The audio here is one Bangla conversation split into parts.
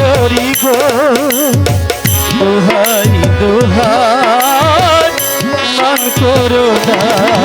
করি গো। দোহাই দোহাই মান করো না।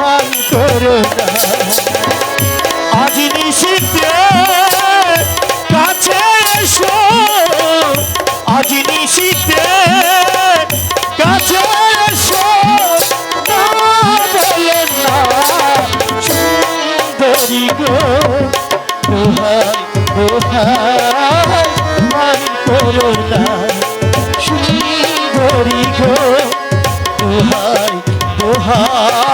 মান করে আজ নিশিতে কাছে এসো, আজ নিশিতে কাছে এসো। বলে না, সুন্দরী গো দোহাই দোহাই মান করো না। সুন্দরী গো দোহাই হা